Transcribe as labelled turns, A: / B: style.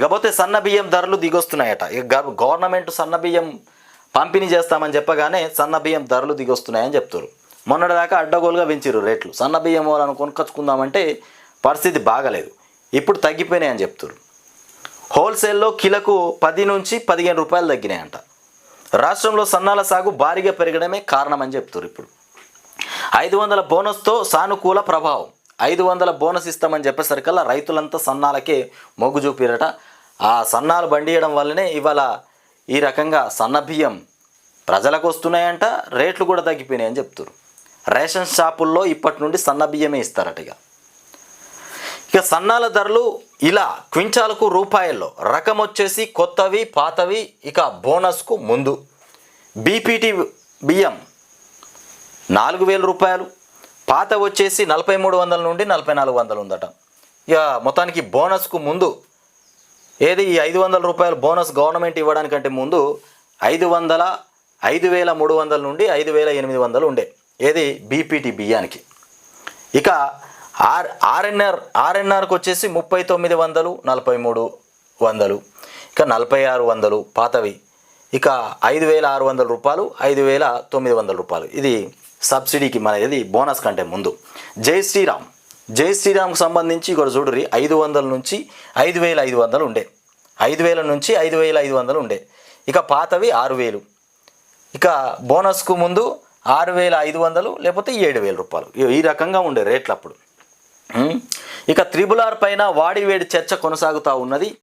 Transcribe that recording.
A: ఇకపోతే సన్న బియ్యం ధరలు దిగొస్తున్నాయట. ఇక గవర్నమెంట్ సన్న బియ్యం పంపిణీ చేస్తామని చెప్పగానే సన్న బియ్యం ధరలు దిగొస్తున్నాయని చెప్తారు మొన్నటిదాకా అడ్డగోలుగా పెంచారు రేట్లు. సన్న బియ్యం వాళ్ళని కొనుకొచ్చుకుందామంటే పరిస్థితి బాగలేదు. ఇప్పుడు తగ్గిపోయినాయని చెప్తారు హోల్సేల్లో కిలకు పది నుంచి పదిహేను రూపాయలు తగ్గినాయంట. రాష్ట్రంలో సన్నాల సాగు భారీగా పెరగడమే కారణమని చెప్తారు ఇప్పుడు. ఐదు వందల బోనస్తో సానుకూల ప్రభావం. ఐదు వందల బోనస్ ఇస్తామని చెప్పేసరికల్లా రైతులంతా సన్నాలకే మొగ్గు చూపిరట. ఆ సన్నాలు బండియడం వల్లనే ఇవాళ ఈ రకంగా సన్న బియ్యం ప్రజలకు వస్తున్నాయంట రేట్లు కూడా తగ్గిపోయినాయని చెప్తారు రేషన్ షాపుల్లో ఇప్పటి నుండి సన్న బియ్యమే ఇస్తారట ఇక. ఇక సన్నాల ధరలు ఇలా క్వింటాలకు రూపాయల్లో రకం వచ్చేసి కొత్తవి పాతవి ఇక బోనస్కు ముందు. బీపీటీ బియ్యం నాలుగు వేల రూపాయలు పాత వచ్చేసి నలభై మూడు వందల నుండి నలభై నాలుగు వందలు ఉందట. ఇక మొత్తానికి బోనస్కు ముందు ఏది? ఈ ఐదు వందల రూపాయలు బోనస్ గవర్నమెంట్ ఇవ్వడానికంటే ముందు ఐదు వందల ఐదు వేల మూడు వందల నుండి ఐదు వేల ఎనిమిది వందలు ఉండే. ఏది? బీపీటీ బియ్యానికి. ఇక ఆర్ ఆర్ఎన్ఆర్ ఆర్ఎన్ఆర్కి వచ్చేసి ముప్పై తొమ్మిది వందలు నలభై మూడు వందలు. ఇక నలభై ఆరు వందలు పాతవి. ఇక ఐదు వేల ఆరు వందల రూపాయలు ఐదు వేల తొమ్మిది వందల రూపాయలు. ఇది సబ్సిడీకి మన ఇది బోనస్ కంటే ముందు. జై శ్రీరామ్. జై శ్రీరామ్కి సంబంధించి ఇక్కడ చూడరి ఐదు వందల నుంచి ఐదు వేల ఐదు వందలు ఉండే. ఐదు వేల నుంచి ఐదు వేల ఐదు వందలు ఉండే. ఇక పాతవి ఆరు వేలు. ఇక బోనస్కు ముందు ఆరు వేల ఐదు వందలు లేకపోతే ఏడు వేల రూపాయలు. ఈ- రకంగా ఉండే రేట్లు అప్పుడు. ఇక త్రిబుల్ ఆర్ పైన వాడి వేడి చర్చ కొనసాగుతూ ఉన్నది.